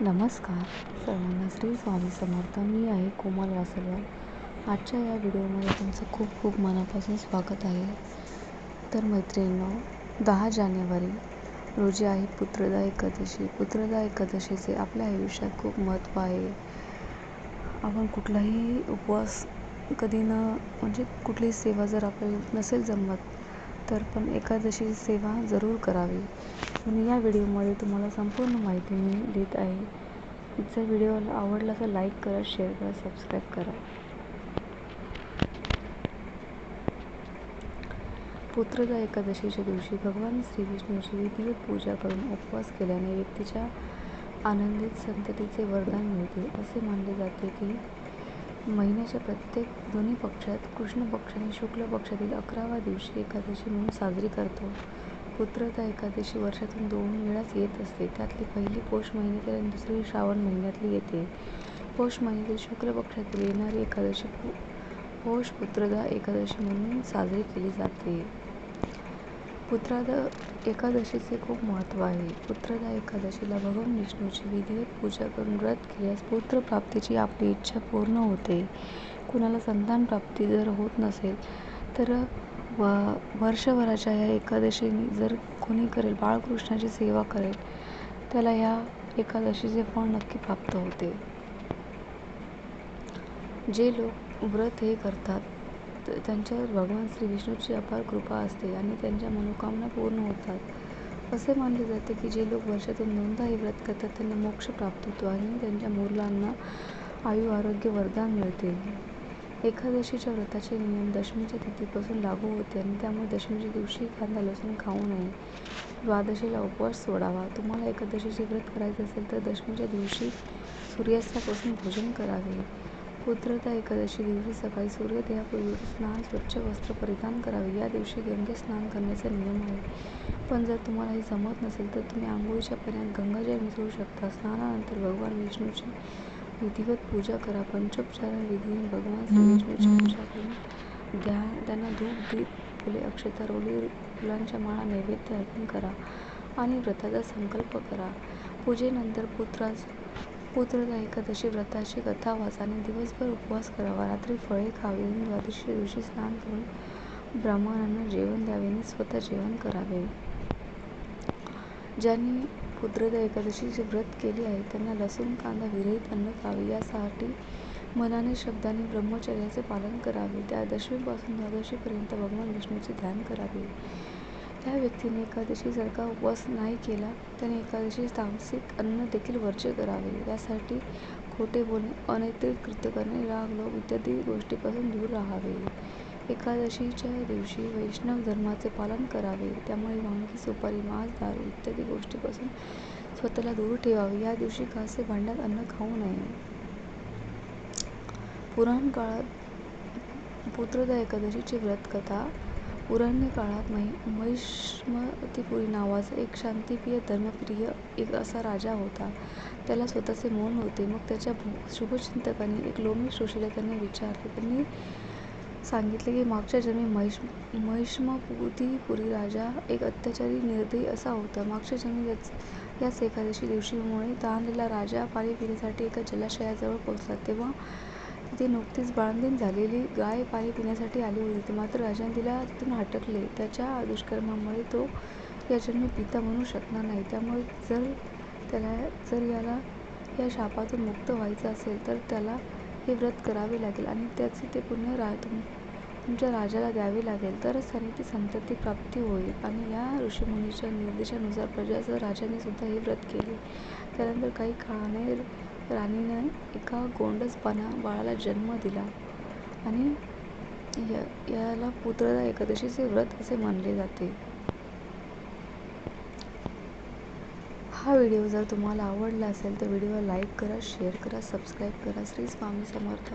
नमस्कार. सर्वांना श्री स्वामी समर्थ. मी आहे कोमल वासलवाल. आजच्या या व्हिडिओमध्ये तुमचं खूप खूप मनापासून स्वागत आहे. तर मैत्रिणींनो दहा जानेवारी रोजी आहे पुत्रदा एकादशी. पुत्रदा एकादशीचे आपल्या आयुष्यात खूप महत्त्व आहे. आपण कुठलाही उपवास कधी न म्हणजे कुठलीही सेवा जर आपल्याला नसेल जमत तर पण एकादशी सेवा जरूर करावी. आणि या व्हिडिओमध्ये तुम्हाला संपूर्ण माहिती मी देत आहे. जर व्हिडिओ आवडला तर लाईक करा शेअर करा सबस्क्राईब करा. पुत्रदा एकादशीच्या दिवशी भगवान श्री विधी पूजा करून उपवास केल्याने व्यक्तीच्या आनंदित संततीचे वरदान मिळते. असे मानले जाते की महिन्याच्या प्रत्येक दोन्ही पक्षात कृष्ण पक्ष आणि शुक्ल पक्षातील अकराव्या दिवशी एकादशी म्हणून साजरी करतो. पुत्रता एकादशी वर्षातून दोन वेळाच येत असते. त्यातली पहिली पौष महिन्यातील आणि दुसरी श्रावण महिन्यातली येते. पौष महिन्यातील शुक्ल पक्षातील येणारी एकादशी पौष पुत्रदा एकादशी म्हणून साजरी केली जाते. पुत्राद एकादशीचे खूप महत्त्व आहे. पुत्रदा एकादशीला भगवान विष्णूची विधिवत पूजा करून व्रत केल्यास पुत्रप्राप्तीची आपली इच्छा पूर्ण होते. कुणाला संतान प्राप्ती जर होत नसेल तर व वर्षभराच्या या एकादशीने जर कोणी करेल बाळकृष्णाची सेवा करेल त्याला या एकादशीचे फळ नक्की प्राप्त होते. जे लोक व्रत हे करतात त्यांच्यावर भगवान श्री विष्णूची अपार कृपा असते आणि त्यांच्या मनोकामना पूर्ण होतात. असे मानले जाते की जे लोक वर्षातून दोनदा हे व्रत करतात त्यांना मोक्ष प्राप्त होतो आणि त्यांच्या मुलांना आयु आरोग्य वरदान मिळते. एकादशीच्या व्रताचे नियम दशमीच्या तिथीपासून लागू होते आणि त्यामुळे दशमीच्या दिवशी कांदा लसूण खाऊ नये. द्वादशीला उपवास सोडावा. तुम्हाला एकादशीचे व्रत करायचे असेल तर दशमीच्या दिवशी सूर्यास्तापासून भोजन करावे. पुत्रता एकादशी दिवशी सकाळी सूर्योदयापूर्वी स्नान स्वच्छ वस्त्र परिधान करावे. या दिवशी गंगे स्नान करण्याचा नियम आहे पण जर तुम्हाला हे जमत नसेल तर तुम्ही आंघोळीच्या पाण्यात गंगाजल मिसळू शकता. स्नानानंतर भगवान विष्णूची विधिवत पूजा करा. पंचोपचार विधीने भगवान श्री विष्णूची पूजा करून त्यांना धूप दीप फुले अक्षता रोली फुलांच्या माळा नैवेद्य अर्पण करा आणि व्रताचा संकल्प करा. पूजेनंतर पुत्रास पुत्रदा एकादशी व्रताची कथा वाचाने आणि दिवसभर उपवास करावा. रात्री फळे खावी आणि दिवशी स्नान करून ब्राह्मणांना जेवण द्यावे आणि स्वतः जेवण करावे. ज्यांनी पुत्रदा एकादशीचे व्रत केले आहे त्यांना लसूण कांदा विरहित अन्न खावे यासाठी मनाने शब्दाने ब्रह्मचर्याचे पालन करावे. त्या दशमीपासून द्वादशीपर्यंत भगवान विष्णूचे ध्यान करावे. त्या व्यक्तीने एकादशीसारखा उपवास नाही केला त्याने एकादशी तामसिक अन्न देखील वर्ज्य करावे. यासाठी खोटे बोलणे अनैतिक कृत्य करणे राग लोभ इत्यादी गोष्टीपासून दूर राहावे. एकादशीच्या दिवशी वैष्णव धर्माचे पालन करावे. त्यामुळे वांगी सुपारी मांस दारू इत्यादी गोष्टीपासून स्वतःला दूर ठेवावे. या दिवशी कासे भांड्यात अन्न खाऊ नये. पुराण काळात पुत्रदा एकादशीची व्रतकथा पुराण्य काळात महिष्मतीपुरी नावाचा एक शांतिप्रिय धर्मप्रिय एक असा राजा होता. त्याला स्वतःचे मौन होते. मग त्याच्या शुभचिंतकांनी एक लोमी ऋषीला त्याने विचारले. त्यांनी सांगितले की मागच्या जन्मी महिष महिष्मतीपुरी राजा एक अत्याचारी निर्दयी असा होता. मागच्या जन्मी याच याच एकादशी दिवशीमुळे तहानलेला राजा पाणी पिण्यासाठी एका जलाशयाजवळ पोहोचला. तेव्हा तिथे नुकतीच बाळंतीण झालेली गाय पाणी पिण्यासाठी आली होती. मात्र राजाने तिला तिथून हटकले. त्याच्या दुष्कर्मामुळे तो या जन्मी पिता बनू शकणार नाही. त्यामुळे जर त्याला जर याला या शापातून मुक्त व्हायचं असेल तर त्याला हे व्रत करावे लागेल आणि त्याचे ते पुण्य रा तुम तुमच्या राजाला द्यावे लागेल. तरच त्याने ती संतती प्राप्ती होईल. आणि या ऋषीमुनीच्या निर्देशानुसार प्रजासह राजाने सुद्धा हे व्रत केले. त्यानंतर काही काळाने राणीने एका गोंडस पाना बाळाला जन्म दिला आणि या याला पुत्रदा एकादशीचे व्रत असे मानले जाते. हा व्हिडिओ जर तुम्हाला आवडला असेल तर व्हिडिओला लाईक करा शेअर करा सबस्क्राईब करा. श्री स्वामी समर्थ.